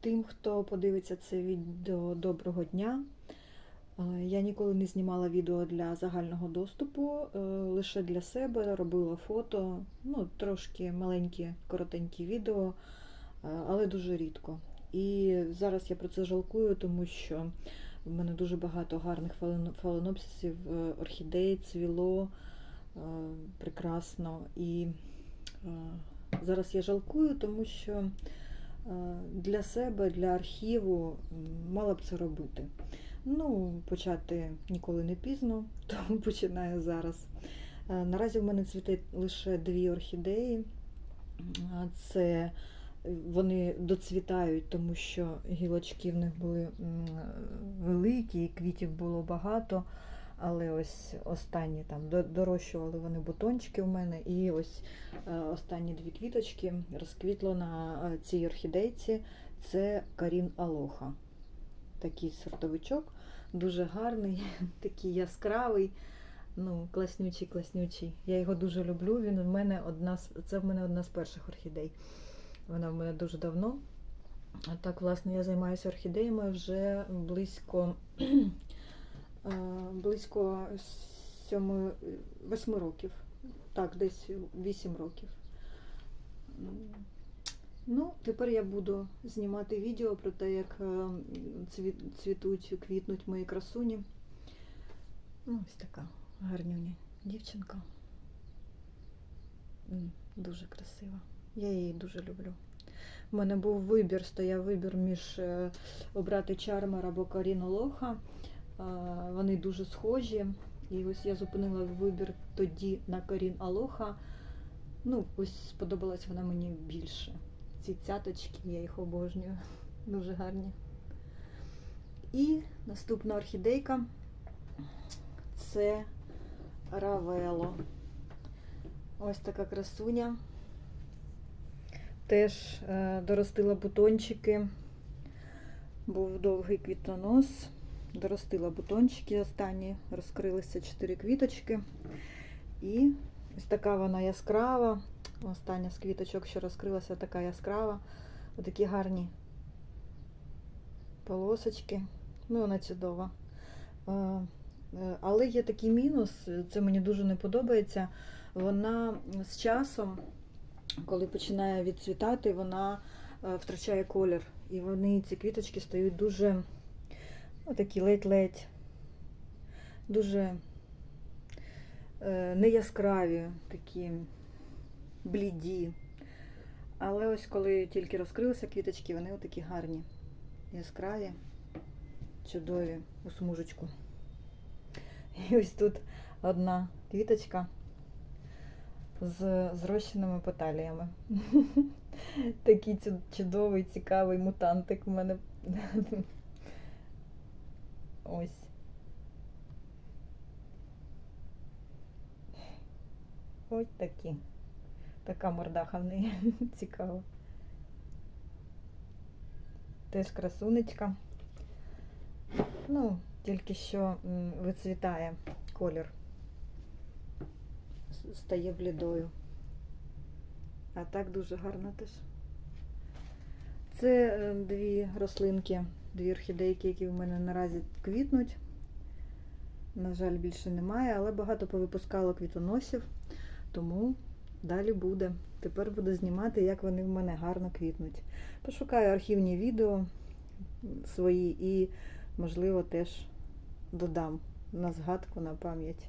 Тим, хто подивиться це відео доброго дня. Я ніколи не знімала відео для загального доступу, е, лише для себе робила фото, ну, трошки маленькі, коротенькі відео, е, але дуже рідко. І зараз я про це жалкую, тому що в мене дуже багато гарних фален- фаленопсисів, е, орхідей, цвіло прекрасно. І зараз я жалкую, тому що для себе, для архіву мала б це робити. Ну, почати ніколи не пізно, тому починаю зараз. Е, Наразі в мене цвіте лише дві орхідеї. Це е, вони доцвітають, тому що гілочки в них були великі, квітів було багато. Але ось останні там дорощували вони бутончики в мене, і ось е, останні дві квіточки розквітло на е, цій орхідейці. Це Карін Алоха. Такий сортовичок, дуже гарний, такий яскравий, ну, класнючий, класнючий. Я його дуже люблю. Він в мене одна це в мене одна з перших орхідей. Вона в мене дуже давно. Так, власне, я займаюся орхідеями вже близько, близько сьоми, восьми років. Так, десь вісім років. Ну, тепер я буду знімати відео про те, як е, цвітуть, квітнуть мої красуні. Ну, ось така гарнюня дівчинка. Дуже красива. Я її дуже люблю. У мене був вибір, стояв вибір між е, обрати Чармер або Каріну Лоха. Вони дуже схожі. І ось я зупинила вибір тоді на Карін Алоха. Ну, ось сподобалась вона мені більше. Ці цяточки, я їх обожнюю. Дуже гарні. І наступна орхідейка це Равело. Ось така красуня. Теж е, доростила бутончики. Був довгий квітонос. Доростила бутончики останні, розкрилися чотири квіточки. І ось така вона яскрава. Остання з квіточок, що розкрилася, така яскрава. Отакі гарні полосочки. Ну, вона чудова. Е, е, Але є такий мінус, це мені дуже не подобається. Вона з часом, коли починає відцвітати, вона е, втрачає колір. І вони, ці квіточки, стають дуже ну, такі ледь-ледь, дуже е, неяскраві, такі бліді. Але ось коли тільки розкрилися квіточки, вони отакі гарні, яскраві, чудові у смужечку. І ось тут одна квіточка з зрощеними петаліями. Такий чудовий, цікавий мутантик в мене. Ось. Ось такі. Така мордаха в неї цікава. Теж красунечка. Ну, тільки що вицвітає колір. Стає блідою. А так дуже гарно теж. Це е, дві рослинки, дві орхідейки, які в мене наразі квітнуть. На жаль, більше немає, але багато повипускало квітоносів, тому далі буде. Тепер буду знімати, як вони в мене гарно квітнуть. Пошукаю архівні відео свої і, можливо, теж додам на згадку, на пам'ять.